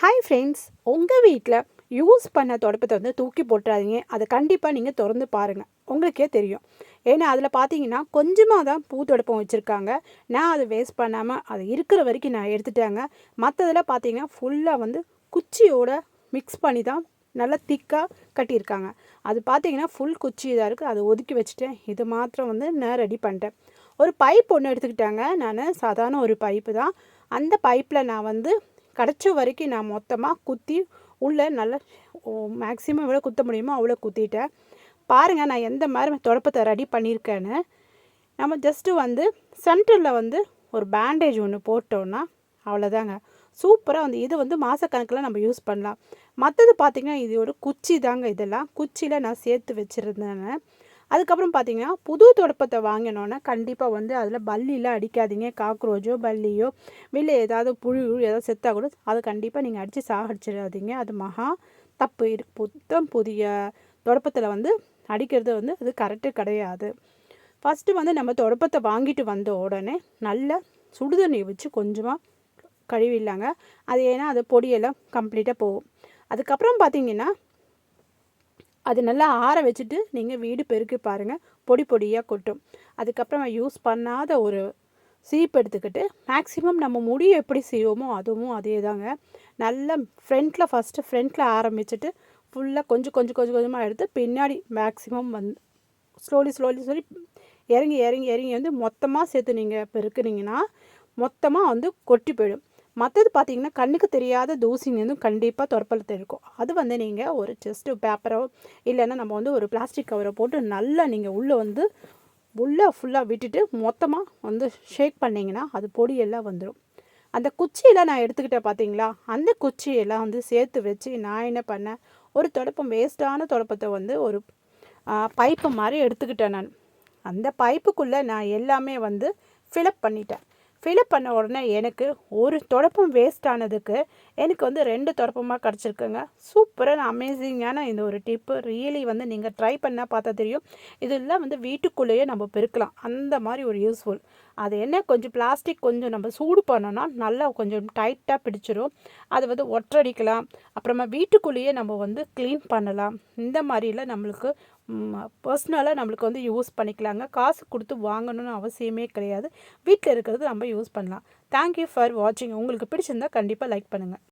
Hi friends உங்கள் வீட்டில் use பண்ண தொடப்பத்தை வந்து தூக்கி போட்டுறாதீங்க. அதை கண்டிப்பாக நீங்கள் திறந்து பாருங்கள் உங்களுக்கே தெரியும். ஏன்னா அதில் பார்த்தீங்கன்னா கொஞ்சமாக தான் பூ தொடப்பம் வச்சுருக்காங்க. நான் அதை வேஸ்ட் பண்ணாமல் அது இருக்கிற வரைக்கும் நான் எடுத்துட்டாங்க. மற்றதில் பார்த்தீங்கன்னா ஃபுல்லாக வந்து குச்சியோட மிக்ஸ் பண்ணி தான் நல்லா திக்காக கட்டியிருக்காங்க. அது பார்த்தீங்கன்னா ஃபுல் குச்சி இதாக இருக்குது அதை ஒதுக்கி வச்சுட்டேன். இது மாத்திரம் வந்து நான் ரெடி பண்ணிட்டேன். ஒரு பைப் ஒன்று எடுத்துக்கிட்டாங்க. நான் சாதாரண ஒரு பைப்பு தான். அந்த பைப்பில் நான் வந்து கிடச்ச வரைக்கும் நான் மொத்தமாக குத்தி உள்ளே நல்லா மேக்ஸிமம் எவ்வளோ குத்த முடியுமோ அவ்வளோ குத்திட்டேன். பாருங்கள் நான் எந்த மாதிரி தொடப்பத்தை ரெடி பண்ணியிருக்கேன்னு நம்ம ஜஸ்ட்டு வந்து சென்டரில் வந்து ஒரு பேண்டேஜ் ஒன்று போட்டோன்னா அவ்வளோதாங்க சூப்பராக வந்து இது வந்து மாதக்கணக்கில் நம்ம யூஸ் பண்ணலாம். மற்றது பார்த்திங்கன்னா இது ஒரு குச்சி தாங்க இதெல்லாம். குச்சியில் நான் சேர்த்து வச்சுருந்தேன். அதுக்கப்புறம் பார்த்தீங்கன்னா புது தொடப்பத்தை வாங்கினோன்னே கண்டிப்பாக வந்து அதில் பல்லிலாம் அடிக்காதீங்க. காக்ரோச்சோ பல்லியோ வெளியே ஏதாவது புழு ஏதாவது செத்தாக கூட அதை கண்டிப்பாக நீங்கள் அடித்து சாகடிச்சிடாதீங்க. அது மகா தப்பு. இருக்கு புத்தம் புதிய தொடப்பத்தில் வந்து அடிக்கிறது வந்து அது கரெக்டு கிடையாது. ஃபஸ்ட்டு வந்து நம்ம தொடப்பத்தை வாங்கிட்டு வந்த உடனே நல்லா சுடுதண்ணி வச்சு கொஞ்சமாக கழுவிடலாங்க. அது ஏன்னா அது பொடியெல்லாம் கம்ப்ளீட்டாக போகும். அதுக்கப்புறம் பார்த்தீங்கன்னா அது நல்லா ஆற வச்சுட்டு நீங்கள் வீடு பெருக்கி பாருங்கள் பொடி பொடியாக கொட்டும். அதுக்கப்புறம் யூஸ் பண்ணாத ஒரு சீப் எடுத்துக்கிட்டு மேக்ஸிமம் நம்ம முடி எப்படி செய்வோமோ அதுவும் அதே தாங்க நல்லா ஃப்ரண்ட்டில் ஃபஸ்ட்டு ஃப்ரண்ட்டில் ஆரம்பிச்சுட்டு ஃபுல்லாக கொஞ்சம் கொஞ்சம் கொஞ்சம் கொஞ்சமாக எடுத்து பின்னாடி மேக்ஸிமம் வந்து ஸ்லோலி ஸ்லோலி ஸ்லோலி இறங்கி இறங்கி இறங்கி வந்து மொத்தமாக சேர்த்து நீங்கள் பெருக்குனீங்கன்னா மொத்தமாக வந்து கொட்டி போயிடும். மற்றது பார்த்தீங்கன்னா கண்ணுக்கு தெரியாத தூசிங்க கண்டிப்பாக துரப்பலத்தில் இருக்கும். அது வந்து நீங்கள் ஒரு செஸ்ட்டு பேப்பரோ இல்லைன்னா நம்ம வந்து ஒரு பிளாஸ்டிக் கவரை போட்டு நல்லா நீங்கள் உள்ளே வந்து உள்ளே ஃபுல்லாக விட்டுட்டு மொத்தமாக வந்து ஷேக் பண்ணிங்கன்னா அது பொடியெல்லாம் வந்துடும் அந்த குச்சியெல்லாம் நான் எடுத்துக்கிட்டேன் பார்த்தீங்களா அந்த குச்சியெல்லாம் வந்து சேர்த்து வச்சு நான் என்ன பண்ணேன்? ஒரு தொடப்பம் வேஸ்ட்டான தொடப்பத்தை வந்து ஒரு பைப்பு மாதிரி எடுத்துக்கிட்டேன் நான். அந்த பைப்புக்குள்ளே நான் எல்லாமே வந்து ஃபிலப் பண்ணிட்டேன். ஃபில்அப் பண்ண உடனே எனக்கு ஒரு தொடப்பம் வேஸ்ட் ஆனதுக்கு எனக்கு வந்து ரெண்டு தொடப்பமாக கிடச்சிருக்குங்க. சூப்பராக அமேசிங்கான இந்த ஒரு டிப்பு ரியலி வந்து நீங்கள் ட்ரை பண்ணால் பார்த்தா தெரியும். இதெல்லாம் வந்து வீட்டுக்குள்ளேயே நம்ம பெருக்கலாம். அந்த மாதிரி ஒரு யூஸ்ஃபுல் அது என்ன? கொஞ்சம் பிளாஸ்டிக் கொஞ்சம் நம்ம சூடு பண்ணோன்னா நல்லா கொஞ்சம் டைட்டாக பிடிச்சிரும். அதை வந்து ஒற்றடிக்கலாம். அப்புறமா வீட்டுக்குள்ளேயே நம்ம வந்து க்ளீன் பண்ணலாம். இந்த மாதிரிலாம் நம்மளுக்கு பர்சனலாக நம்மளுக்கு வந்து யூஸ் பண்ணிக்கலாங்க. காசு கொடுத்து வாங்கணும்னு அவசியமே கிடையாது. வீட்டில் இருக்கிறது நம்ம யூஸ் பண்ணலாம். தேங்க்யூ ஃபார் வாட்சிங் உங்களுக்கு பிடிச்சிருந்தா கண்டிப்பாக லைக் பண்ணுங்கள்